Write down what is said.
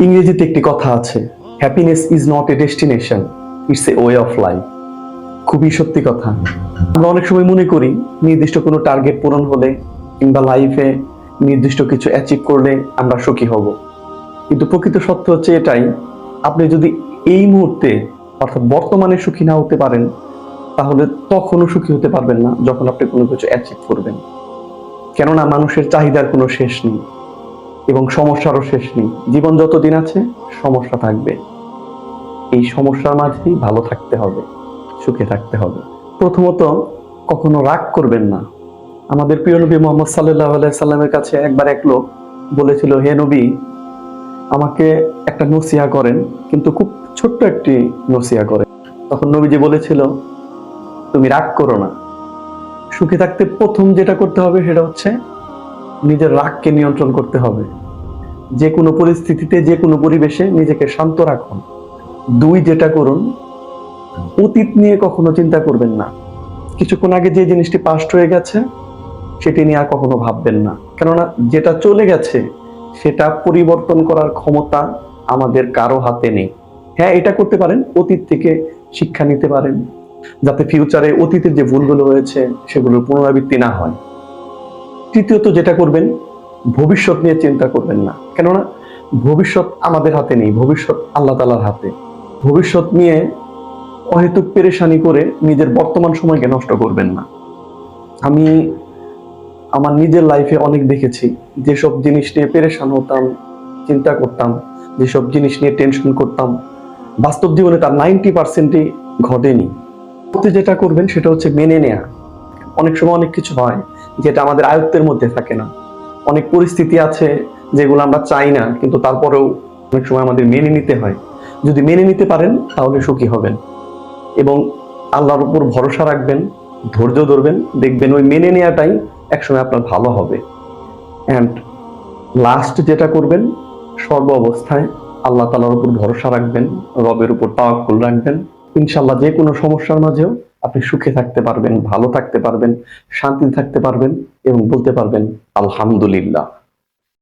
ইংরেজিতে একটি কথা আছে happiness is not a destination it's a way of life খুবই সত্যি কথা। আমরা অনেক সময় মনে করি, নির্দিষ্ট কোনো টার্গেট পূরণ হলে কিংবা লাইফে নির্দিষ্ট কিছু অ্যাচিভ করলে আমরা সুখী হব। কিন্তু প্রকৃত সত্য হচ্ছে এটাই, আপনি যদি এই মুহূর্তে, অর্থাৎ বর্তমানে সুখী না হতে পারেন, তাহলে তখনও সুখী হতে পারবেন না যখন আপনি কোনো কিছু অ্যাচিভ করবেন। কেননা মানুষের চাহিদার কোনো শেষ নেই এবং সমস্যারও শেষ নেই। জীবন যতদিন আছে, সমস্যা থাকবে। এই সমস্যার মাঝেই ভালো থাকতে হবে, সুখে থাকতে হবে। প্রথমত, কখনো রাগ করবেন না। আমাদের প্রিয় নবী মোহাম্মদ সাল্লাহ সাল্লামের কাছে একবার এক লোক বলেছিল, হে নবী, আমাকে একটা নসিয়া করেন। কিন্তু খুব ছোট্ট একটি নসিয়া করেন। তখন নবীজি বলেছিল, তুমি রাগ করো না। সুখে থাকতে প্রথম যেটা করতে হবে সেটা হচ্ছে নিজের রাগকে নিয়ন্ত্রণ করতে হবে। যে কোনো পরিস্থিতিতে, যে কোনো পরিবেশে নিজেকে শান্ত রাখুন। দুই, যেটা করুন, অতীত নিয়ে কখনো চিন্তা করবেন না। কিছুক্ষণ আগে যে জিনিসটি পাস্ট হয়ে গেছে, সেটি নিয়ে আর কখনো ভাববেন না। কেননা যেটা চলে গেছে, সেটা পরিবর্তন করার ক্ষমতা আমাদের কারও হাতে নেই। হ্যাঁ এটা করতে পারেন, অতীত থেকে শিক্ষা নিতে পারেন যাতে ফিউচারে অতীতের যে ভুলগুলো হয়েছে সেগুলোর পুনরাবৃত্তি না হয়। তৃতীয়ত যেটা করবেন, ভবিষ্যৎ নিয়ে চিন্তা করবেন না। কেননা, ভবিষ্যৎ আমাদের হাতে নেই, ভবিষ্যৎ আল্লাহ তালার হাতে। ভবিষ্যৎ নিয়ে অহেতুক পেরেশানি করে নিজের বর্তমান সময়কে নষ্ট করবেন না। আমি আমার নিজের লাইফে অনেক দেখেছি, যেসব জিনিস নিয়ে পেরেশান হতাম, চিন্তা করতাম, যেসব জিনিস নিয়ে টেনশন করতাম, বাস্তব জীবনে তার নাইনটি পার্সেন্টই ঘটেনি। যেটা করবেন সেটা হচ্ছে মেনে নেয়া। অনেক সময় অনেক কিছু হয় যেটা আমাদের আয়ত্তের মধ্যে থাকে না। অনেক পরিস্থিতি আছে যেগুলো আমরা চাই না, কিন্তু তারপরেও অনেক সময় আমাদের মেনে নিতে হয়। যদি মেনে নিতে পারেন, তাহলে সুখী হবেন। এবং আল্লাহর উপর ভরসা রাখবেন, ধৈর্য ধরবেন, দেখবেন ওই মেনে নেওয়াটাই একসময় আপনার ভালো হবে। অ্যান্ড লাস্ট যেটা করবেন, সর্ব অবস্থায় আল্লাহ তালার উপর ভরসা রাখবেন, রবের উপর তাওয়াক্কুল রাখবেন। ইনশাল্লাহ যে কোনো সমস্যার মাঝেও আপনি সুখে থাকতে পারবেন, ভালো থাকতে পারবেন শান্তি থাকতে পারবেন এবং বলতে পারবেন, আলহামদুলিল্লাহ।